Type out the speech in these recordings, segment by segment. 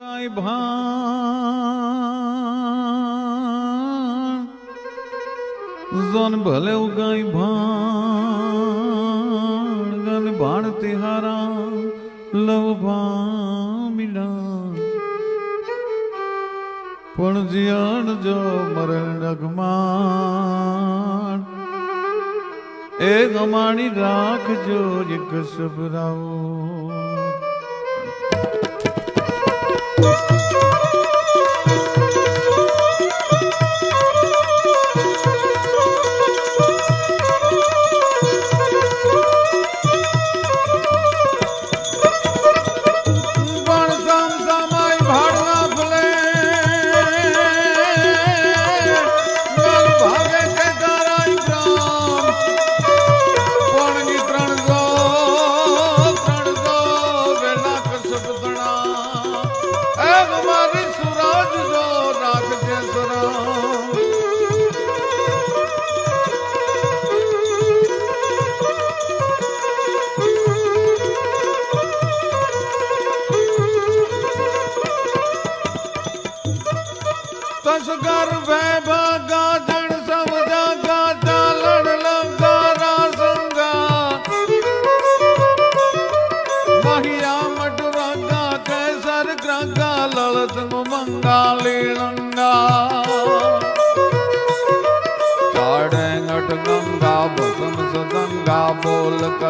ભાણ જોન ભલે ઉગાઈ ભાણ ગન ભાણ તિહારા લવ ભામીડા પણ જીયાણ જો મરણ ડગમાણ એ ગમાણી રાખજો એક સબરાવો પણ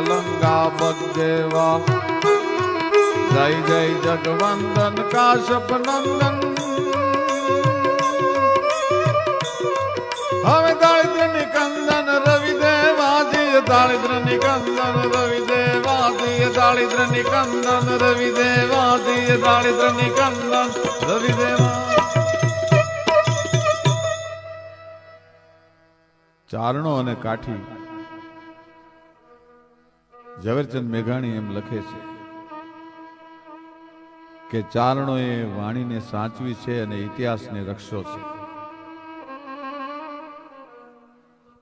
કલંગા બગદેવા જય જય જગવંદન કાશ્યપ નંદન હવે દારિદ્ર નિકંદન રવિ દેવાજી દાળિદ્ર નિકંદન રવિ દેવાજી દાળિદ્ર નિકંદન રવિ દેવાજી દાળિદ્ર નિકંદન રવિ દેવા ચારણો અને કાઠી ઝવેરચંદ મેઘાણી એમ લખે છે કે ચારણોએ વાણીને સાચવી છે અને ઇતિહાસને રક્ષો છે.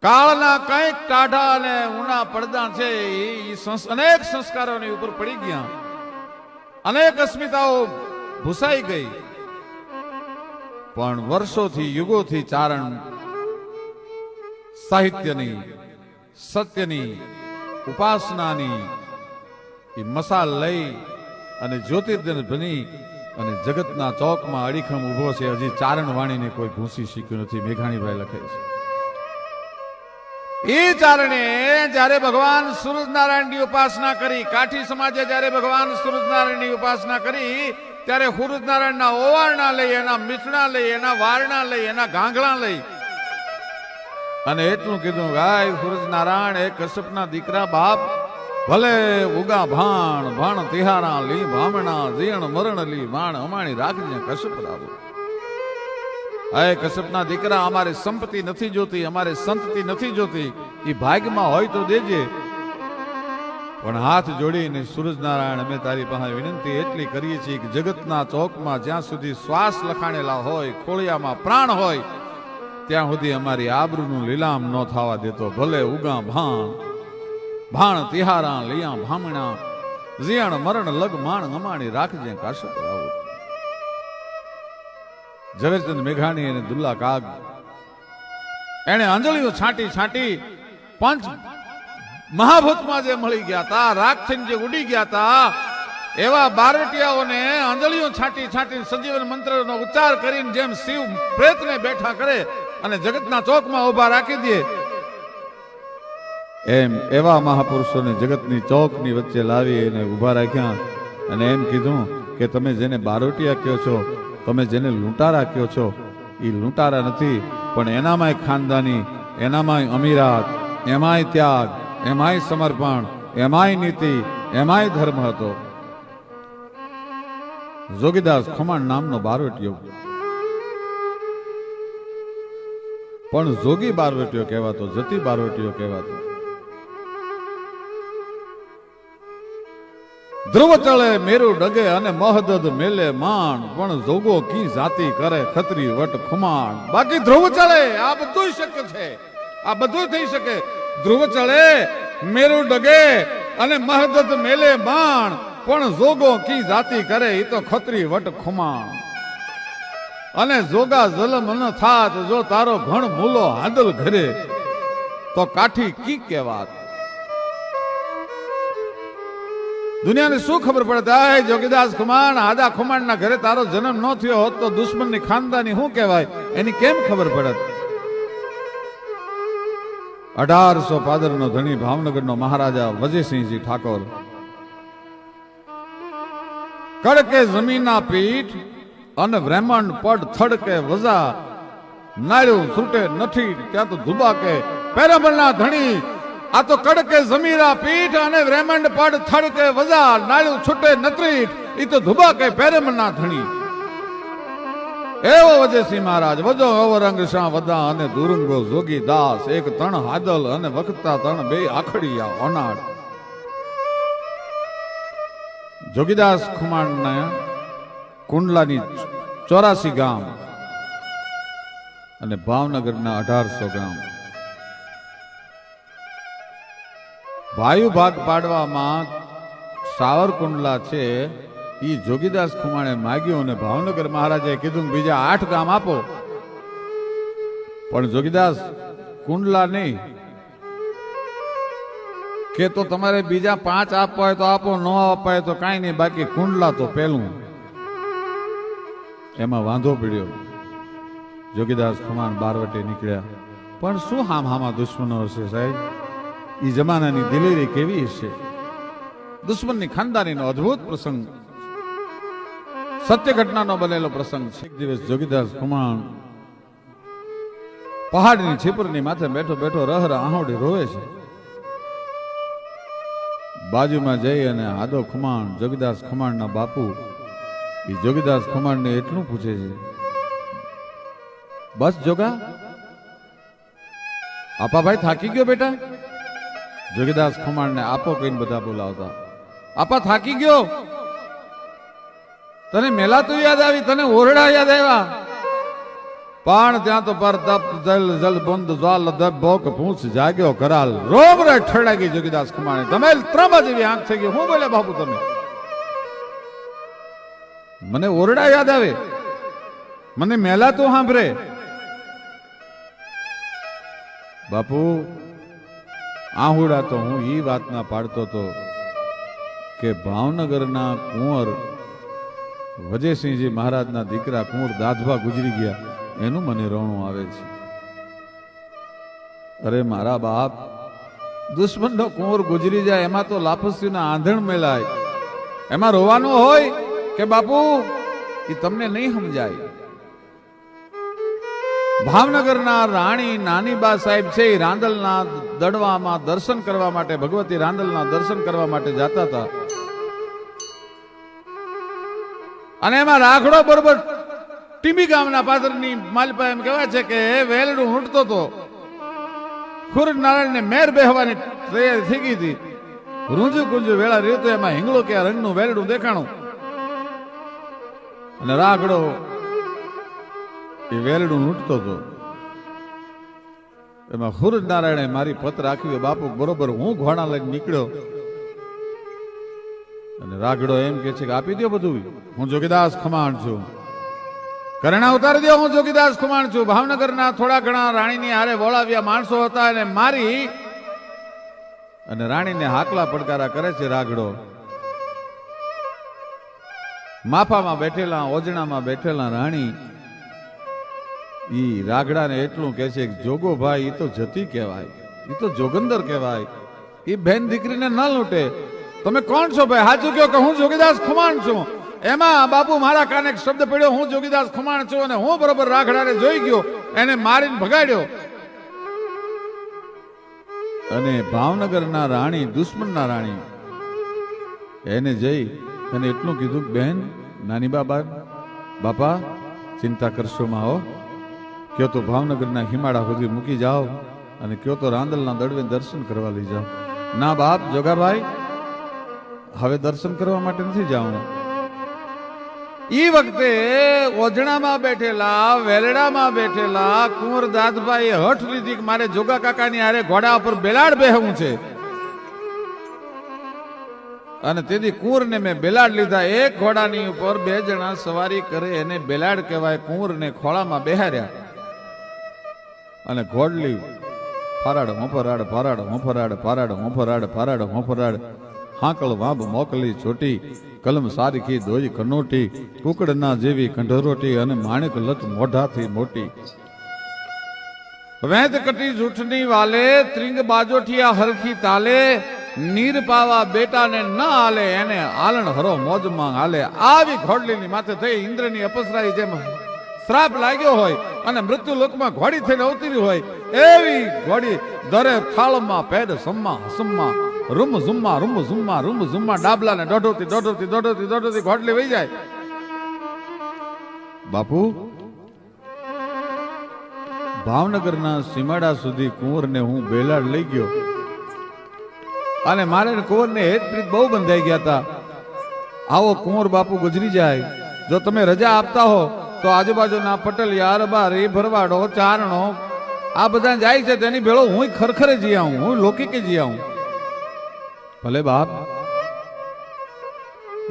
કાળના કંઈક ટાઢા અને ઉના પડદા છે એ અનેક સંસ્કારોની ઉપર પડી ગયા. અનેક અસ્મિતાઓ ભૂસાઈ ગઈ. પણ વર્ષોથી, યુગોથી ચારણ સાહિત્યની, સત્યની ઉપાસનાની એ મસાલ લઈ અને જ્યોતિર્દન બની અને જગતના ચોકમાં અડીખમ ઊભો છે. હજી ચારણ વાણીને કોઈ ભૂસી શીખ્યું નથી. મેઘાણીભાઈ લખે છે. એ ચારણે જ્યારે ભગવાન સૂરજનારાયણની ઉપાસના કરી, કાઠી સમાજે જ્યારે ભગવાન સૂરજનારાયણની ઉપાસના કરી, ત્યારે સૂરજનારાયણના ઓવારણા લઈ, એના મીઠણા લઈ, એના વારણા લઈ, એના ગાંગડા લઈ અને એટલું કીધું, ગાય સૂરજનારાયણ એ કશ્યપના દીકરા બાપ, ભલે ઉગા ભાણ ભાણ તિહારા લી, ભામણા જીણ મરણ લી, માણ અમાણી રાખજે કશ્યપ રાવો અય કશ્યપના દીકરા અમારે સંપત્તિ નથી જોતી, અમારે સંતતિ નથી જોતી. એ ભાગમાં હોય તો દેજે. પણ હાથ જોડીને સૂરજનારાયણ, અમે તારી પાસે વિનંતી એટલી કરીએ છીએ કે જગતના ચોકમાં જ્યાં સુધી શ્વાસ લખાણેલા હોય, ખોળિયામાં પ્રાણ હોય ત્યાં સુધી અમારી આબરૂનું લીલામ ન થવા દેતો. ભલે ઉગા ભાણ ભાણ તિહારા લિયા ભામણા જીયણ મરણ લગ માણ અમાણી રાખજે કાશપ રાવો ઝવેરચંદ મેઘાણી અને દુલ્લા કાગ એને આંજળીઓ છાંટી છાંટી પંચ મહાભૂતમાં જે મળી ગયા તા, રાખ થઈને જે ઉડી ગયા તા, એવા બારટિયાઓને આંજળીઓ છાંટી છાંટી સંજીવન મંત્રનો ઉચ્ચાર કરીને જેમ શિવ પ્રેતને બેઠા કરે અને જગતના ચોકમાં ઊભા રાખી દે. એમ એવા મહાપુરુષોને જગતની ચોકની વચ્ચે લાવી અને ઊભા રાખ્યા. અને એમ કીધું કે તમે જેને બારોટિયા કહો છો, તમે જેને લૂંટારા કહો છો એ લૂંટારા નથી, પણ એનામાંય ખાનદાની, એનામાંય અમીરાત, એમાંય ત્યાગ, એમાંય સમર્પણ, એમાંય નીતિ, એમાંય ધર્મ હતો. જોગીદાસ ખુમાણ નામનો બારોટિયો પણ જોગી બારવટીઓ કહેવાતો, જતી બારવટીઓ કહેવાતો. ધ્રુવ ચળે, મેરુ ડગે અને મહદદ મેલે માણ પણ જોગો કી જાતિ કરે ખત્રી વટ ખુમાણ. બાકી ધ્રુવ ચળે, આ બધું શક્ય છે. આ બધું થઈ શકે. ધ્રુવ ચળે, મેરુ ડગે અને મહદદ મેલે માણ પણ જોગો કી જાતિ કરે એ તો ખત્રી વટ ખુમા અને જોગા જલમ ન થાત, જો તારો ઘણ મૂલો હાંદલ ઘરે, તો કાઠી કી કહેવાત? દુનિયાને શું ખબર પડે? જોગીદાસ ખુમાણ, આદા ખુમાણના ઘરે તારો જન્મ ન થયો હોત, તો દુશ્મનની ખાનદાની શું કહેવાય? એની કેમ ખબર પડત અઢારસો પાદરનો ધણી ભાવનગરનો મહારાજા વજયસિંહજી ઠાકોર. કડકે જમીનના પીઠ અને બ્રહ્માંડ પડ થડકે વજા. નાળ્યું છૂટે નથી, ત્યાં તો ધુબાકે. પેરામલના ધણી, આ તો કડકે જમીરા પીઠ અને બ્રહ્માંડ પડ થડકે વજા. નાળ્યું છૂટે નથી, ઈ તો ધુબાકે પેરામલના ધણી. એવો વજયસિંહ મહારાજ, વજો અવરંગ શાહ વદા અને દુરંગો જોગી દાસ. એક તણ હાદલ અને વખતા તણ બે આખડિયા અનાડ જોગીદાસ ખુમાણના કુંડલાની ચોરાસી ગામ અને ભાવનગરના અઢારસો ગામ. વાયુ ભાગ પાડવામાં સાવરકુંડલા છે. એ જોગીદાસ ખુમાણે માગ્યું અને ભાવનગર મહારાજે કીધું બીજા આઠ ગામ આપો. પણ જોગીદાસ, કુંડલા નહીં. કે તો તમારે બીજા પાંચ આપવા હોય તો આપો, ન આપવા હોય તો કાંઈ નહીં, બાકી કુંડલા તો પેલું. એમાં વાંધો પડ્યો. જોગીદાસ ખુમાન બારવટે નીકળ્યા. પણ શું હામ હામા દુશ્મનો હશે સાહેબ? એ જમાનાની દિલેરી કેવી હશે? દુશ્મનની ખાનદાનીનો અદ્ભુત પ્રસંગ. સત્ય ઘટનાનો બનેલો પ્રસંગ છે. એક દિવસ જોગીદાસ ખમાણ પહાડની છીપરની માથે બેઠો બેઠો રહ રહ આહોડી રોવે છે. બાજુમાં જઈ અને આદો ખુમાણ, જોગીદાસ ખુમાણના બાપુ એ જોગીદાસ ખુમાણને એટલું પૂછે છે. બસ જોગા. આપા ભાઈ થાકી ગયો બેટા? જોગીદાસ ખુમાણને આપો કહીને બધા બોલાવતા. આપા થાકી ગયો? તને મેલા તો યાદ આવી, તને ઓરડા યાદ આવ્યા. પણ ત્યાં તો પર તપ, જલ જલ બંધ જ્વાલ, દબ, ભોક પૂછ જાગ્યો કરાલ રોમ રે ઠડાગી જોગીદાસ ખુમાણે. તમે ત્રમ જેવી આંખ થઈ ગઈ. હું બોલે બાપુ તમે? મને ઓરડા યાદ આવે. મને મેલાતું સાંભળે. બાપુ, આહુડા તો હું એ વાતના પાડતો હતો કે ભાવનગરના કુંવર વજયસિંહજી મહારાજના દીકરા કુંવર દાધવા ગુજરી ગયા. એનું મને રોણું આવે છે. અરે મારા બાપ, દુશ્મનનો કુંવર ગુજરી જાય, એમાં તો લાપસીના આંધણ મેલાય. એમાં રોવાનું હોય કે બાપુ, એ તમને નહીં સમજાય. ભાવનગરના રાણી નાનીબા સાહેબ છે, એ રાંદલના દડવામાં દર્શન કરવા માટે, ભગવતી રાંદલના દર્શન કરવા માટે જતા હતા. અને એમાં રાખડો બરોબર ટીમી ગામના પાદરની માલપા એમ કહેવાય છે કે વેલડું ઊંટતો હતો ખુરનારાયણ નારાયણને મેર બેહવાની તૈયારી થઈ ગઈ હતી. રૂંજુ કુંજુ વેળા રહ્યું એમાં હિંગળો કે રંગનું વેલડું દેખાણું. અને રાખડો એ વેલડું લૂંટતો હતો. એમાં હુરજ નારાયણે મારી પત્ર રાખી બાપુ, બરોબર, હું ઘોડા લઈને નીકળ્યો. અને રાગડો એમ કે છે કે આપી દો બધું. હું જોગીદાસ ખમાણ છું. કરણા ઉતારી દો હું જોગીદાસ ખુમાણ છું. ભાવનગરના થોડા ઘણા રાણીની હારે વળાવ્યા માણસો હતા અને મારી અને રાણીને હાકલા પડકારા કરે છે રાગડો. માફામાં બેઠેલા, ઓજણામાં બેઠેલા રાણી ઈ રાગડાને એટલું કે છે જોગો ભાઈ એ તો જતી કહેવાય. એ તો જોગંદર કહેવાય. એ બેન દીકરીને ન લૂંટે. તમે કોણ છો ભાઈ? સાચું કહો કે હું જોગીદાસ ખુમાણ છું. એમાં બાપુ મારા કાને શબ્દ પડ્યો, હું જોગીદાસ ખુમાણ છું અને હું બરોબર રાખડાને જોઈ ગયો, એને મારીને ભગાડ્યો. અને ભાવનગરના રાણી, દુશ્મનના રાણી, એને જઈ અને એટલું કીધું બેન નાની બાબા, બાપા, ચિંતા કરશો માં હો. કયો તો ભાવનગરના હિમાળા સુધી મૂકી જાઓ અને કયો તો રાંદલના દડવે દર્શન કરવા લઈ જાઓ. ના બાપ, જોગાભાઈ, હવે દર્શન કરવા માટે નથી જાઉં. ઈ વખતે ઓજણામાં બેઠેલા, વેલડામાં બેઠેલા કુંવર દાદભાઈ હઠ લીધી મારે જોગા કાકાની હારે ઘોડા ઉપર બેલાડ બેહવું છે. અને તેથી કુંવરને મેં બેલાડ લીધા. એક ઘોડાની ઉપર બે જણા સવારી કરે એને બેલાડ કહેવાય. કુંવરને ખોળામાં બેહાર્યા. અને ઘોડલી, ફરાડ હોંફરાડ ફરાડ હોંફરાડ ફરાડ હોંફરાડ ફરાડ હોંફરાડ હાંકળ વાંબ મોકલી છોટી કલમ સારીખી દોઈ કનોટી કુકડના જેવી કંઢરોટી અને માણેક લત મોઢાથી મોટી. વેંત કટી જૂઠની વાલે, ત્રિંગ બાજોઠિયા હરખી તાલે નીર પાવા બેટાને ન હાલે, એને આલણ હરો મોજમાં હાલે. આવી ઘોડલીની માથે થઈ ઇન્દ્રની અપસરાઈ જેમ શ્રાપ લાગ્યો હોય અને મૃત્યુ લોકમાં ઘોડી થઈને અવતરી હોય, એવી ઘોડી દરે થાળમાં, પેડ સમમાં હસમમાં, રૂમ ઝુમ્મા રૂમ ઝુમ્મા રૂમ ઝુમ્મા, ડાબલાને દોઢોથી દોઢોથી દોઢોથી દોઢોથી ઘોડલી વહી જાય. બાપુ, ભાવનગરના સીમાડા સુધી કુંવરને હું બેલાડ લઈ ગયો. અને મારે કુંવરને હેતપ્રીત બહુ બંધાઈ ગયા હતા. આવો કુંવર બાપુ ગુજરી જાય. જો તમે રજા આપતા હો, તો આજુબાજુના પટલિયા રબારી ભરવાડો ચારણો, આ બધા જાય છે, તેની ભેળો હું ખરખરે જી આવું હું લૌકિકે જી આવું. ભલે બાપ,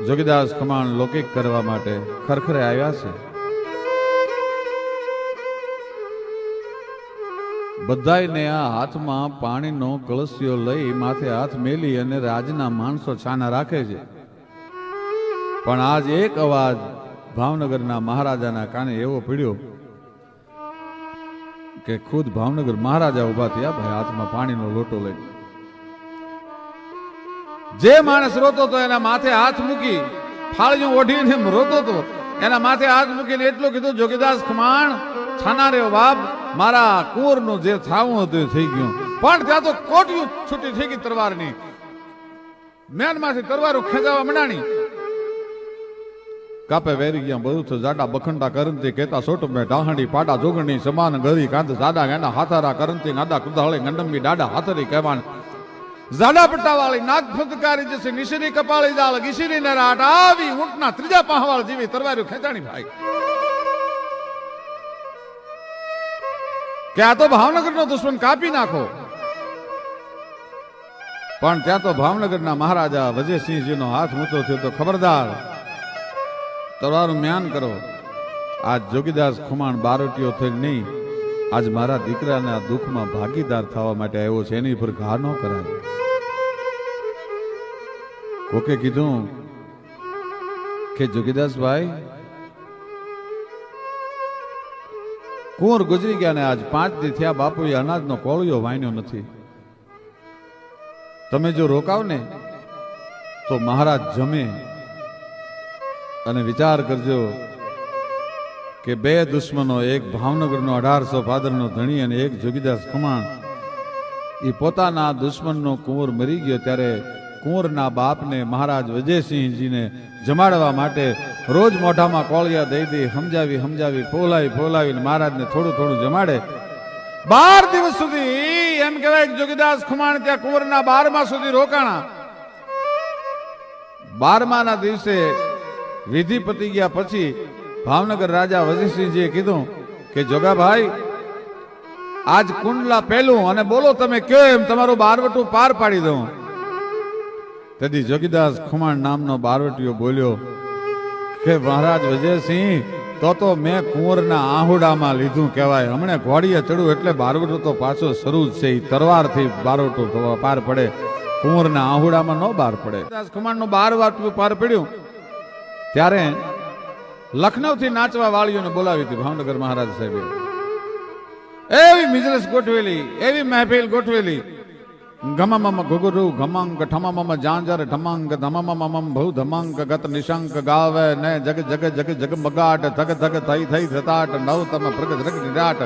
જોગીદાસ કમાણ લૌકિક કરવા માટે ખરખરે આવ્યા છે. બધાયને આ હાથમાં પાણીનો કળશિયો લઈ માથે હાથ મેલી અને રાજના માણસો છાના રાખે છે. પણ આજ એક અવાજ ભાવનગરના મહારાજાના કાને એવો પીડ્યો કે ખુદ ભાવનગર મહારાજા ઊભા થયા, ભાઈ, હાથમાં પાણીનો લોટો લઈ. જે માણસ રોતો તો એના માથે હાથ મૂકી ફાળિયું ઓઢીને રોતો તો, એના માથે હાથ મૂકીને એટલું કીધું, જોગીદાસ ખમાણ છાના રે બાપ મારા કુંવરનું જે થાવું હતું થઈ ગયું. પણ ત્યાં તો કોટિયું છૂટી થઈ ગઈ તરવારની મેનમાંથી તરવારો ખેંચાવા મંડાણી કાપે વેરી ગયા, બધું તો જાડા બખંડા કરંતી કેતા સોટ મે ડાહણી પાડા જોગણી, સમાન ગરી કાંત જાડા ગાંડા, હાથારા કરંતી ગાડા કુદાળે ગંડમી ડાડા હાથરી કહેવાન જાડા પટ્ટાવાળી નાગ ફટકારી જશે નિશરી કપાળી દાળ ગીશરી ને રાટ આવી, ઊંટના ત્રીજા પાહવાળ જેવી તરવારીઓ ખેંચાણી ભાઈ. કે આ તો ભાવનગરનો દુશ્મન કાપી નાખો. પણ ત્યાં તો ભાવનગરના મહારાજા વજયસિંહજીનો હાથ ઊંચો થયો તો ખબરદાર. તલવારનું મ્યાન કરો. આજ જોગીદાસ ખુમાણ બારોટીઓ થઈ નહીં, આજ મારા દીકરાના દુઃખમાં ભાગીદાર થવા માટે આવ્યો છે, એની પર ઘા ન કરાય. કોકે કીધું કે જોગીદાસભાઈ કુંવર ગુજરી ગયા ને આજ પાંચ દી થયા બાપુએ અનાજનો કોળિયો વાન્યો નથી. તમે જો રોકાવ ને તો મહારાજ જમે અને વિચાર કરજો કે બે દુશ્મનો, એક ભાવનગરનો અઢારસો ફાદરનો ધણી અને એક જોગીદાસ ખમાણ એ પોતાના દુશ્મનનો કુંવર મરી ગયો ત્યારે કુંવરના બાપને મહારાજ વિજયસિંહજીને જમાડવા માટે રોજ મોઢામાં કોળિયા દઈ દઈ સમજાવી સમજાવી, ફોલાવી ફોલાવીને મહારાજને થોડું થોડું જમાડે. બાર દિવસ સુધી એમ કહેવાય જોગીદાસ ખુમાણ ત્યાં કુંવરના બારમા સુધી રોકાણા. બારમાના દિવસે વિધિ પતી ગયા પછી ભાવનગર રાજા વજીસિંહજીએ કીધું કે, જોગાભાઈ, આજ કુંડલા પહેલું અને બોલો તમે કેમ તમારું બારવટું પાર પાડી દઉં. તેથી જોગીદાસ ખુમાણ નામનો બારવટીયો બોલ્યો, કે મહારાજ વિજયસિંહ, તો તો મેં કુંવરના આહુડામાં લીધું કહેવાય. હમણે ઘોડીએ ચડું એટલે બારવટું તો પાછો શરૂ જ છે. એ તરવારથી બારવટું પાર પડે. કુંવરના આહુડામાં ન બાર પડે. દાસ ખુમાણનું બાર વાટું પાર પડ્યું. ત્યારે લખનૌથી નાચવા વાળીઓને બોલાવી હતી ભાવનગર મહારાજ સાહેબે. એવી મિજલસ ગોઠવેલી, એવી મહેફિલ ગોઠવેલી ગમમમ ઘુગરુ ઘમાંક ઠમમમ જાંજર ઠમાંક ધમમમમ ભૌ ધમાંક ગત નિશંક ગાવે ને જગ જગ જગ જગ મગાટ ધગ ધગ થઈ થઈ થતાટ નવતમ ભ્રગ ધ્રગ નિરાટ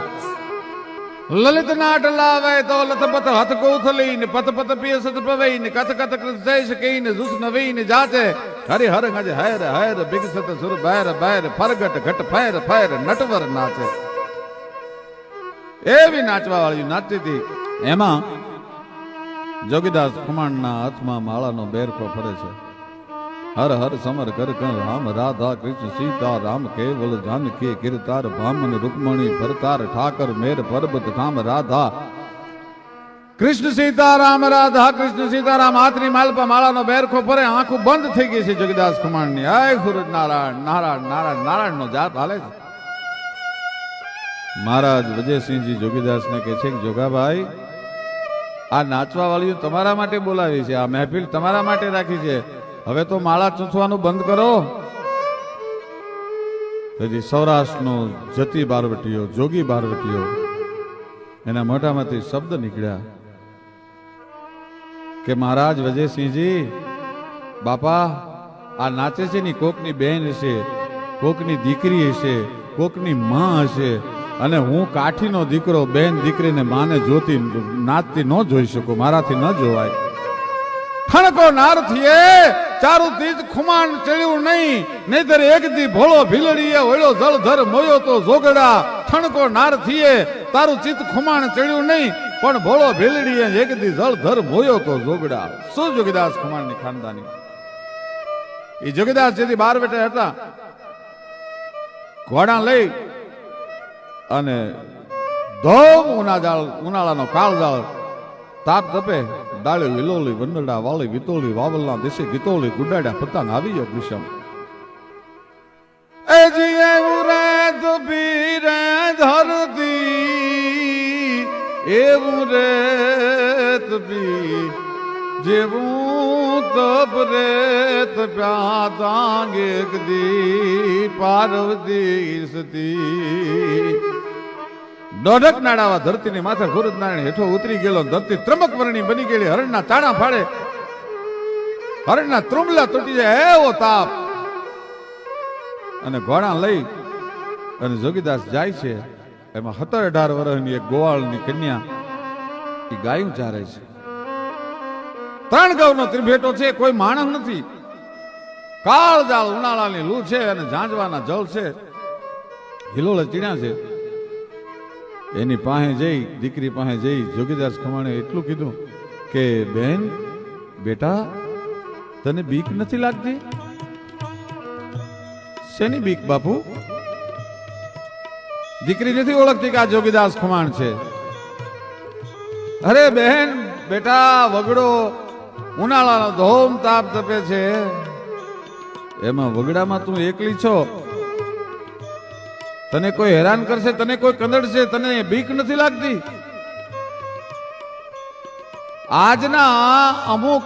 લલિત નાટ લાવે તો લથપથ હથ કોથલી ને પત પત પિય સત પવઈ ને કથ કથ કૃત જય શકી ને જુસ નવી ને જાચે હરિ હર ગજ હૈર હેર બિગસત સુર બૈર બૈર ફરગટ ઘટ ફેર ફેર નટવર નાચે એવી નાચવા વાળી નાચતી હતી એમાં જોગીદાસ ખુમાણના હાથમાં માળાનો બેરકો ફરે છે. હર હર સમર કર કર રામ, રાધા કૃષ્ણ, સીતા રામ, કેવલ જાનકી, કીર્તાર ભામન રૂકમણી, ભરતાર ઠાકર, મેર પરબત ધામ, રાધા કૃષ્ણ સીતારામ રાધા કૃષ્ણ સીતારામ હાથની માલપા માળાનો બેરખો ફરે, આંખું બંધ થઈ ગઈ છે જગદાસ ખુમાણની. આય ગુરુ નારાયણ નારાયણ નારાયણ નારાયણ નો જાપ હાલે છે. મહારાજ વિજયસિંહજી જોગીદાસને કહે છે કે, જોગાભાઈ આ નાચવા વાળીઓ તમારા માટે બોલાવી છે, આ મહેફિલ તમારા માટે રાખી છે. હવે તો માળા ચૂંચવાનું બંધ કરો. તેથી સૌરાષ્ટ્રનો જતી બારવટીઓ, જોગી બારવટીઓ, એના મોઢામાંથી શબ્દ નીકળ્યા કે મહારાજ વજયસિંહજી, બાપા, આ નાચે છે ની કોકની બેન હશે, કોકની દીકરી હશે, કોકની માં હશે અને હું કાઠીનો દીકરો બેન દીકરીને માને જોતી નાચતી ન જોઈ શકું, મારાથી ન જોવાય. ખણકો નારથીએ ચારું તીજ ખુમાન ચડ્યું નહીં, નહીતર એક દી ભોળો ભીલડીએ ઓળ્યો જળધર મોયો તો જોગડા ખણકો નારથીએ તારું ચિત ખુમાણ ચડ્યું નહીં, પણ ભોળો ભીલડીએ એક દી જળધર મોયો તો જોગડા શું જોગીદાસ ખુમાનની ખાનદાની? એ જોગીદાસ જેથી બાર બેઠા હતા. ઘોડા લઈ અને ધોમ ઉનાળ ઉનાળાનો કાળજાળ, તાપ તપે ડાળે વિલોલી, વંદડા વાળી વિતોલી, વાવલના દેશે ગીતોલી, ગુડાડ્યા પતા આવી ગયો કૃષ્ણ એ જીએ ઉરે દુબી રે ધરતી, એવું રે તબી જેવું તપ રે તપ્યા તાંગે દી પાર્વતી સતી દોઢક નાડાવા ધરતીની માથે ગુરુ નારાયણ હેઠો ઉતરી ગયેલો ધરતી ત્રમક વર્ણી બની ગયેલી. હરણના તાણા ફાડે. હરણના ત્રુમલા તૂટી જાય. એવો તાપ. અને ઘોડા લઈ અને જોગીદાસ જાય છે. એમાં સત્તર અઢાર વર્ષની એક ગોવાળની કન્યા એ ગાયું ચારે છે. ત્રણ ગૌનો ત્રિભેટો છે, કોઈ માણસ નથી. કાળજાળ ઉનાળાની લૂ છે અને ઝાંઝવાના જળ છે. હિલોળે ચીણ્યા છે. એની પાસે જઈ, દીકરી પાસે જઈ, જોગીદાસ ખમાણે એટલું કીધું કે, બેન, બેટા, તને બીક નથી લાગતી? શેની બીક, બાપુ? દીકરી નથી ઓળખતી કે આ જોગીદાસ ખમાણ છે. અરે બહેન બેટા, વગડો ઉનાળાનો ધોમ તાપ તપે છે. એમાં વગડામાં તું એકલી છો? તને કોઈ હેરાન કરશે? તને કોઈ કંદડશે? તને બીક નથી લાગતી? આજના અમુક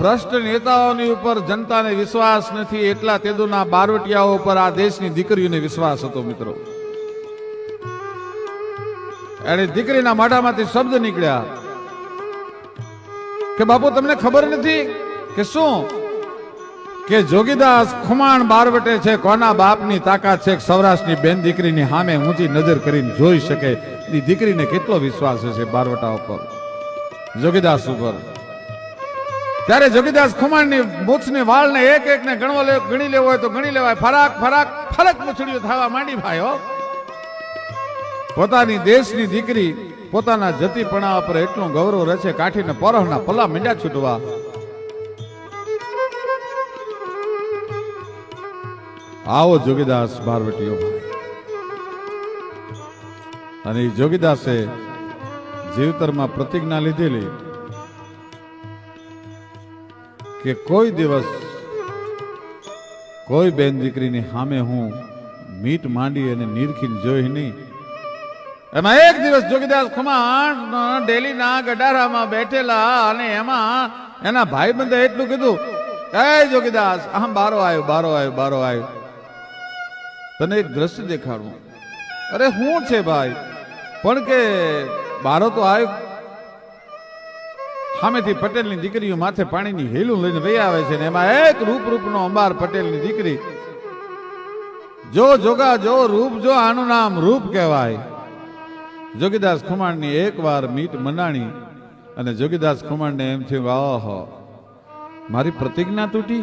ભ્રષ્ટ નેતાઓની ઉપર જનતાને વિશ્વાસ નથી. એટલા તેદુના બારવટિયાઓ ઉપર આ દેશની દીકરીઓને વિશ્વાસ હતો, મિત્રો. એની દીકરીના માઢામાંથી શબ્દ નીકળ્યા. કે બાપુ, તમને ખબર નથી કે શું? કે જોગીદાસ ખુમાણ બારવટે છે, કોના બાપની તાકાત છે સૌરાષ્ટ્રની બેન દીકરીની સામે ઊંચી નજર કરીને જોઈ શકે. એ દીકરીને કેટલો વિશ્વાસ હશે બારવટા ઉપર? જોગીદાસ ઉપર. ત્યારે જોગીદાસ ખુમાણની મૂછની, વાળને એક એકને ગણવો ગણી લેવો હોય તો ગણી લેવાય. ફરાક ફરાક, ફરક મૂછડીઓ થવા માંડી ભાઈ, હો. પોતાની દેશની દીકરી પોતાના જતીપણા પર એટલો ગૌરવ છે કાઠીને પરહના પલ્લા મીંડા છૂટવા. આવો જોગીદાસ બારવટીઓ અને જોગીદાસે જીવતરમાં પ્રતિજ્ઞા લીધેલી કે કોઈ દિવસ કોઈ બેન દીકરીની સામે હું મીટ માંડી અને નીરખીને જોઈ નહીં એમાં એક દિવસ જોગીદાસ ખુમાણ ડેલીના ગડારામાં બેઠેલા અને એમાં એના ભાઈ બંધ એટલું કીધું, એ જોગીદાસ, આમ બારો આવ્યો બારો આવ્યો બારો આવ્યો. તને એક દ્રશ્ય દેખાડું. અરે, શું છે ભાઈ? પણ કે બારો તો આવ્યો. સામેથી પટેલની દીકરીઓ માથે પાણીની હેલું લઈને વહી આવે છે ને એમાં એક રૂપ રૂપનો અંબાર પટેલની દીકરી. જો જોગા, જો રૂપ, જો આનું નામ રૂપ કહેવાય. જોગીદાસ ખુમાણની એક વાર મીટ મનાણી અને જોગીદાસ ખુમાણને એમ થયું, આહો, મારી પ્રતિજ્ઞા તૂટી?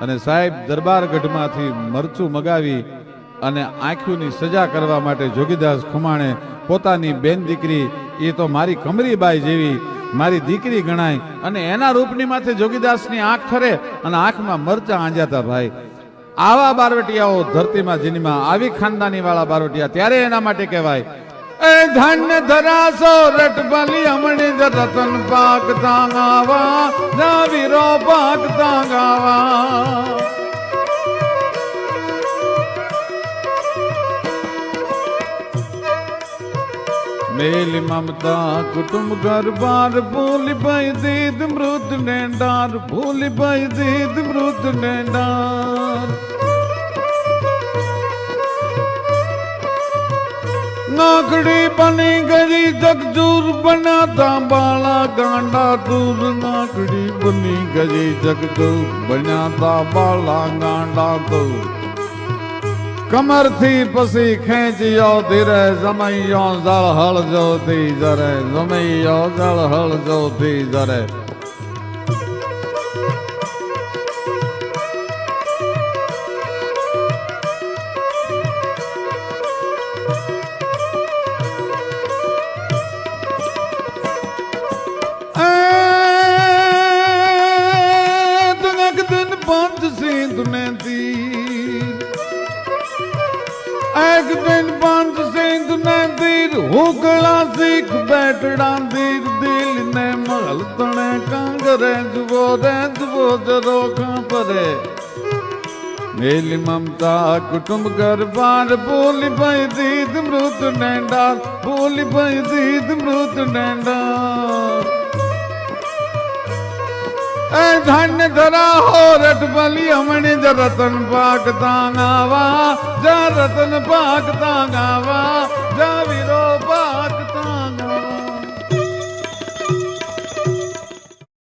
અને સાહેબ દરબારગઢમાંથી મરચું મગાવી અને આંખોની સજા કરવા માટે જોગીદાસ ખુમાણે પોતાની બેન દીકરી, એ તો મારી કમરીબાઈ જેવી, મારી દીકરી ગણાય. અને એના રૂપની માથે જોગીદાસની આંખ ઠરે અને આંખમાં મરચા આંજાતા ભાઈ. આવા બારવટિયાઓ ધરતીમાં, જીનીમાં, આવી ખાનદાની વાળા બારવટિયા ત્યારે એના માટે કહેવાય એ ધન્ય ધરાસો રટ બલી અમણી જ રતન પાક તાંગાવા જા વીરો પાક તાંગાવા. મેલી મમતા કુટુંબ ઘર બાર ભૂલી ભાઈ દીદ મૃત નેડાર ભૂલી ભાઈ દીદ મૃત ને ਨਾਗੜੀ ਬਣੀ ਗਰੀ ਜਗਜੂਰ ਬਣਾਦਾ ਬਾਲਾ ਗਾਂਡਾ ਦੂਰ, ਨਾਗੜੀ ਬਣੀ ਗਰੀ ਜਗਜੂਰ ਬਣਾਦਾ ਬਾਲਾ ਗਾਂਡਾ ਦੂਰ। ਕਮਰ ਥੀ ਪਸੀ ਖੈਂਚਿਓ ਧਿਰੇ ਜ਼ਮਈਓ, ਜ਼ਲ ਹਲ ਜੋ ਤੀ ਜ਼ਰੇ, ਜ਼ਮਈਓ, ਜ਼ਲ ਹਲ ਜੋ ਤੀ ਜ਼ਰੇ। ਸਿੰਧ ਨੇ ਦੀ ਦਿਨ ਪੰਜ ਸਿੰਧ ਨੇ ਦੀਰ ਹੁਗਲਾ ਸਿੱਖ ਬੈਠੜਾਂ ਦੀਰ ਦਿਲ ਨੇ ਮਹਲ ਤਣੇ ਕਾਂਗਰੇ ਜਵੋ ਰੇ ਜਵੋ ਜਰੋ ਖਾਂ ਪਰੇ। ਮੇਲੀ ਮਮਤਾ ਕੁਟੁੰਬ ਘਰ ਬਾਰ ਬੋਲੀ ਪਈ ਦੀਦ ਮૃਤ ਨੈਂਡਾ। ਬੋਲੀ ਪਈ ਦੀਦ ਮૃਤ ਨੈਂਡਾ। એ ધન્ય ધરા હો રટબલી હમણી જ રતન પાકતા ગાવા, જ રતન પાકતા ગાવા, જ વીરો પાકતા